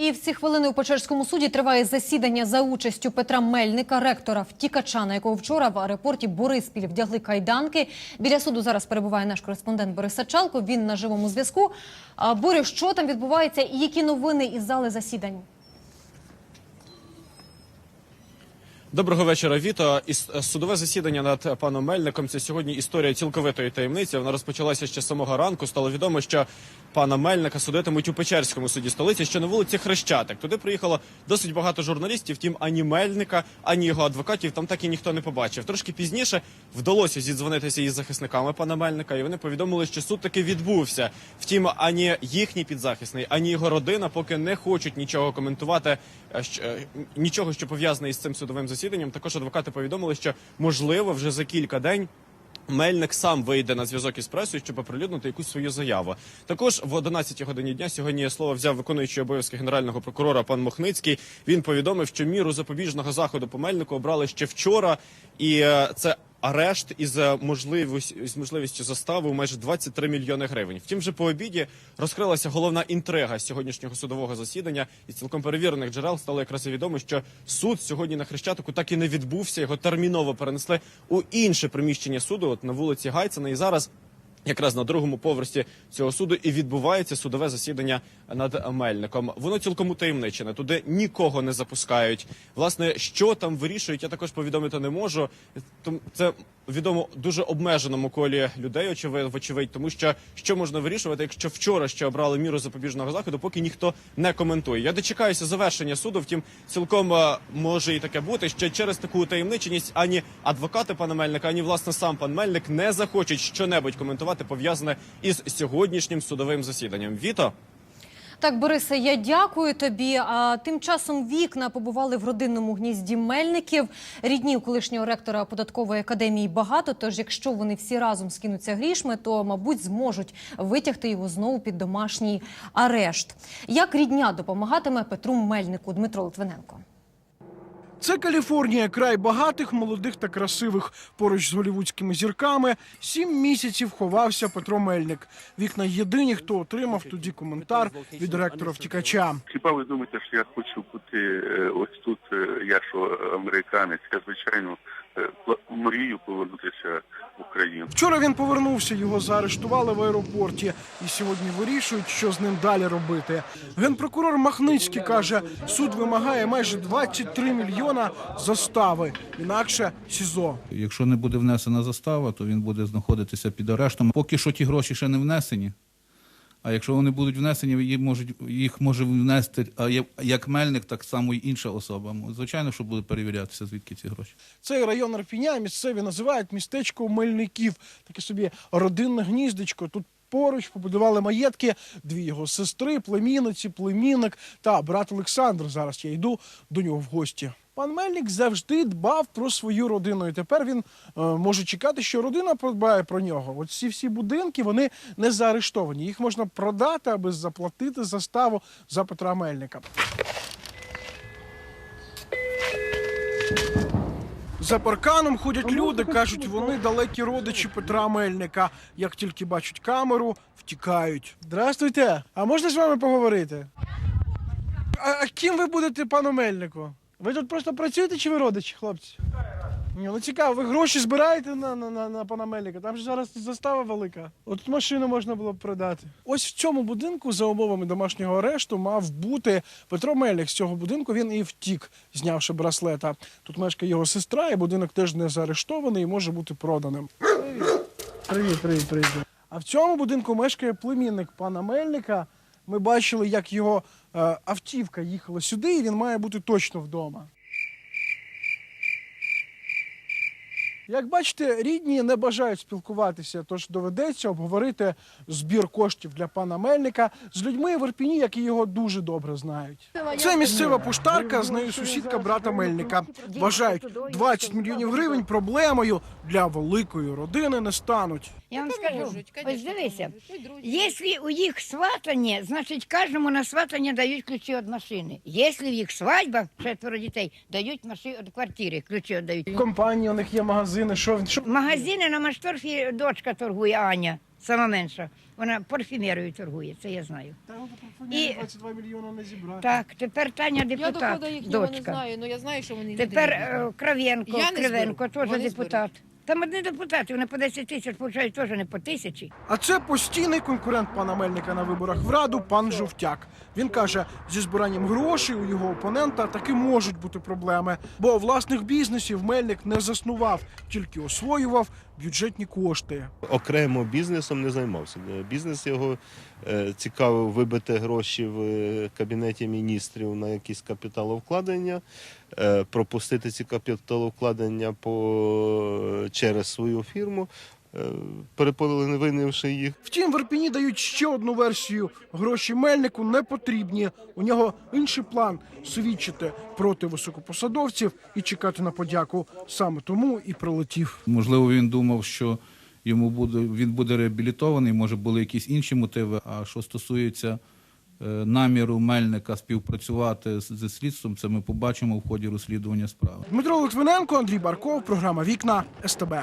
І в ці хвилини у Печерському суді триває засідання за участю Петра Мельника, ректора втікача, на якого вчора в аеропорті Бориспіль вдягли кайданки. Біля суду зараз перебуває наш кореспондент Борис Сачалко. Він на живому зв'язку. Борю, що там відбувається і які новини із зали засідань? Доброго вечора, Віто. Іс- е, Судове засідання над паном Мельником. Це сьогодні історія цілковитої таємниці. Вона розпочалася ще самого ранку. Стало відомо, що пана Мельника судитимуть у Печерському суді столиці, що на вулиці Хрещатик. Туди приїхало досить багато журналістів. Втім, ані Мельника, ані його адвокатів там так і ніхто не побачив. Трошки пізніше вдалося зідзвонитися із захисниками пана Мельника, і вони повідомили, що суд таки відбувся. Втім, ані їхній підзахисний, ані його родина поки не хочуть нічого коментувати, е, е, нічого, що пов'язане із цим судовим засіданням. Також адвокати повідомили, що можливо вже за кілька день. Мельник сам вийде на зв'язок із пресою, щоб оприлюднити якусь свою заяву. Також в 11 годині дня сьогодні слово взяв виконуючий обов'язки генерального прокурора пан Мохницький. Він повідомив, що міру запобіжного заходу по Мельнику обрали ще вчора, і е, це арешт із е, можливість з можливістю застави у майже 23 мільйони гривень. Втім, вже по обіді розкрилася головна інтрига сьогоднішнього судового засідання. І цілком перевірених джерел стало якраз відомо, що суд сьогодні на Хрещатику так і не відбувся. Його терміново перенесли у інше приміщення суду, от на вулиці Гайцена. І зараз Якраз на другому поверсі цього суду і відбувається судове засідання над Мельником. Воно цілком утаємничене. Туди нікого не запускають. Власне, що там вирішують, я також повідомити не можу. Це відомо дуже обмеженому колі людей, очевидь, вочевидь, тому що що можна вирішувати, якщо вчора ще обрали міру запобіжного заходу, поки ніхто не коментує. Я дочекаюся завершення суду. Втім, цілком е, може і таке бути, що через таку утаємниченість ані адвокати пана Мельника, ані власне сам пан Мельник не захочуть щонебудь коментувати пов'язане із сьогоднішнім судовим засіданням. Віто. Так, Борисе, я дякую тобі. А тим часом вікна побували в родинному гнізді Мельників. Рідні колишнього ректора податкової академії багато. Тож, якщо вони всі разом скинуться грішми, то мабуть зможуть витягти його знову під домашній арешт. Як рідня допомагатиме Петру Мельнику Дмитро Литвиненко? Це Каліфорнія, край багатих, молодих та красивих. Поруч з голівудськими зірками сім місяців ховався Петро Мельник. Вікна єдині, хто отримав тоді коментар від ректора втікача. Хіба ви думаєте, що я хочу бути е, ось тут, е, я що американець, я звичайно мрію повернутися в Україну. Вчора він повернувся, його заарештували в аеропорті, і сьогодні вирішують, що з ним далі робити. Генпрокурор Махницький каже, суд вимагає майже 23 мільйона застави, інакше СІЗО. Якщо не буде внесена застава, то він буде знаходитися під арештом. Поки що ті гроші ще не внесені. А якщо вони будуть внесені, їх можуть їх може внести як- мельник, так само і інша особа. Звичайно, що буде перевірятися, звідки ці гроші. Цей район Арпіня місцеві називають містечко Мельників, таке собі родинне гніздечко. Тут поруч побудували маєтки дві його сестри, племінниці, племінник та брат Олександр. Зараз я йду до нього в гості. Пан Мельник завжди дбав про свою родину, і тепер він е, може чекати, що родина подбає про нього. От ці всі будинки вони не заарештовані. Їх можна продати, аби заплатити заставу за Петра Мельника. За парканом ходять люди, кажуть, вони далекі родичі Петра Мельника. Як тільки бачать камеру, втікають. Здрастуйте, а можна з вами поговорити? А, а ким ви будете, пану Мельнику? Ви тут просто працюєте чи ви родичі, хлопці? Ні, ну цікаво, ви гроші збираєте на, на, на, на пана Мельника? Там же зараз застава велика. От машину можна було б продати. Ось в цьому будинку за умовами домашнього арешту мав бути Петро Мельник. З цього будинку він і втік, знявши браслета. Тут мешкає його сестра, і будинок теж не заарештований і може бути проданим. Привіт, привіт, привіт, привіт. А в цьому будинку мешкає племінник пана Мельника. Ми бачили, як його е, автівка їхала сюди, і він має бути точно вдома. Як бачите, рідні не бажають спілкуватися, тож доведеться обговорити збір коштів для пана Мельника з людьми в Ірпіні, які його дуже добре знають. Це місцева поштарка, з нею сусідка брата Мельника. Вважають, 20 мільйонів гривень проблемою для великої родини не стануть. Я вам скажу, ось дивися, якщо у їх сватання, значить кожному на сватання дають ключі від машини. Якщо в їх свадьба, четверо дітей, дають машини від квартири, ключі віддають. Компанії у них є магазини. Що він що Магазини на Машторфі дочка торгує Аня. сама менша. Вона парфюмерою торгує, це я знаю. Та ну, І- 22 мільйони не зібрати. Так, тепер Таня Я депутат, доходу їхнього не дочка. знаю, але я знаю, що вони Тепер е. Кравенко, Я не Кривенко теж Вони депутат. Там одні депутати, вони по 10 тисяч получають теж не по тисячі. А це постійний конкурент пана Мельника на виборах в раду, пан Жовтяк. Він каже, зі збиранням грошей у його опонента таки можуть бути проблеми, бо власних бізнесів Мельник не заснував, тільки освоював бюджетні кошти. окремо бізнесом не займався. Бізнес його е, цікавив вибити гроші в е, кабінеті міністрів на якісь капіталовкладення, пропустити ці капіталовкладення по, через свою фірму, е, переполовинивши їх. Втім, в Ірпіні дають ще одну версію. Гроші Мельнику не потрібні. У нього інший план свідчити проти високопосадовців і чекати на подяку. Саме тому і прилетів. Можливо, він думав, що йому буде він буде реабілітований, може були якісь інші мотиви. А що стосується е, наміру Мельника співпрацювати зі слідством, це ми побачимо в ході розслідування справи. Дмитро Литвиненко, Андрій Барков, програма Вікна СТБ.